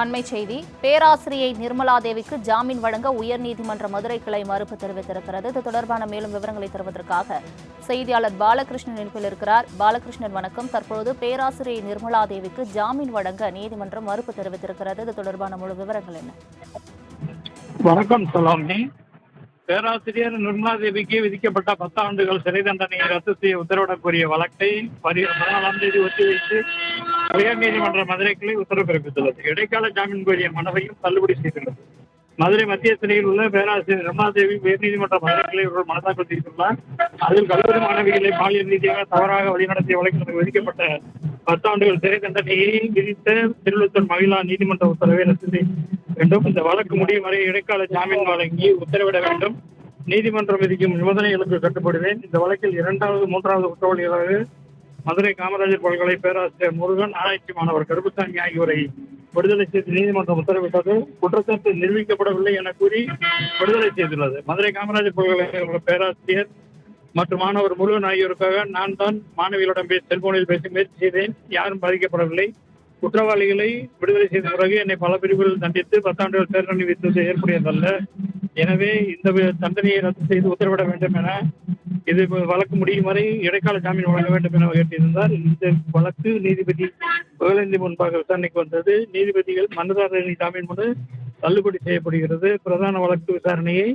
அண்மை செய்தி பேராசிரியை நிர்மலா தேவிக்கு ஜாமீன் வழங்க உயர்நீதிமன்ற மதுரை கிளை மறுப்பு தெரிவித்திருக்கிறது. இது தொடர்பான மேலும் விவரங்களை தருவதற்காக செய்தியாளர் பாலகிருஷ்ணன் இணைப்பில் இருக்கிறார். பாலகிருஷ்ணன் வணக்கம். தற்போது பேராசிரியை நிர்மலா தேவிக்கு ஜாமீன் வழங்க நீதிமன்றம் மறுப்பு தெரிவித்திருக்கிறது. இது தொடர்பான முழு விவரங்கள் என்ன? வணக்கம் சலாமி பேராசிரியர் நிர்மலாதேவிக்கு விதிக்கப்பட்ட பத்தாண்டுகள் சிறை தண்டனையை ரத்து செய்ய உத்தரவிடக் கோரிய வழக்கை பரி பதினாலாம் தேதி ஒத்திவைத்து உயர்நீதிமன்ற மதுரை கிளை உத்தரவு பிறப்பித்துள்ளது. இடைக்கால ஜாமீன் கோரிய மனுவையும் தள்ளுபடி செய்துள்ளது. மதுரை மத்திய சிறையில் உள்ள பேராசிரியர் நிர்மலாதேவி உயர்நீதிமன்ற மதுரை கிளை ஒரு மனதாக்கல் செய்துள்ளார். அதில் கல்லூரி மாணவிகளை பாலியல் ரீதியாக தவறாக வழிநடத்திய வழக்கில் விதிக்கப்பட்ட பத்தாண்டுகள் சிறை தண்டனையை விதித்த திருவள்ளூர் மகிழா நீதிமன்ற உத்தரவை ரத்து செய்ய வேண்டும். இந்த வழக்கு முடியும் வரை இடைக்கால ஜாமீன் வழங்கி உத்தரவிட வேண்டும். நீதிமன்றம் விதிக்கும் நிபந்தனைகளுக்கு கட்டுப்படுவேன். இந்த வழக்கில் இரண்டாவது மூன்றாவது குற்றவாளிகளாக மதுரை காமராஜர் பல்கலை பேராசிரியர் முருகன் ஆராய்ச்சி மாணவர் கருப்புசாமி ஆகியோரை விடுதலை செய்து நீதிமன்றம் உத்தரவிட்டது. குற்றச்சாட்டு நிரூபிக்கப்படவில்லை என கூறி விடுதலை செய்துள்ளது. மதுரை காமராஜர் பல்கலைக்கழக பேராசிரியர் மற்றும் மாணவர் முருகன் ஆகியோருக்காக நான் தான் மாணவிகளிடம் செல்போனில் பேசி முயற்சி செய்தேன். யாரும் பாதிக்கப்படவில்லை. குற்றவாளிகளை விடுதலை செய்த பிறகு என்னை பல பிரிவுகளில் தண்டித்து பத்தாண்டுகள் பேரணி விதித்தது ஏற்புடையதல்ல. எனவே இந்த தண்டனையை ரத்து செய்து உத்தரவிட வேண்டும் என இது வழக்கு முடியும் வரை இடைக்கால ஜாமீன் வழங்க வேண்டும் என கேட்டிருந்தார். இந்த வழக்கு நீதிபதி புகழேந்தி முன்பாக விசாரணைக்கு வந்தது. நீதிபதிகள் மனுதாரரின் ஜாமீன் மனு தள்ளுபடி செய்யப்படுகிறது. பிரதான வழக்கு விசாரணையை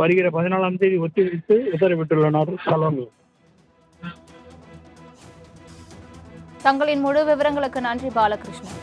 வருகிற பதினாலாம் தேதி ஒத்திவைத்து உத்தரவிட்டுள்ளனர். சலோன் தங்களின் முழு விவரங்களுக்கு நன்றி பாலகிருஷ்ணன்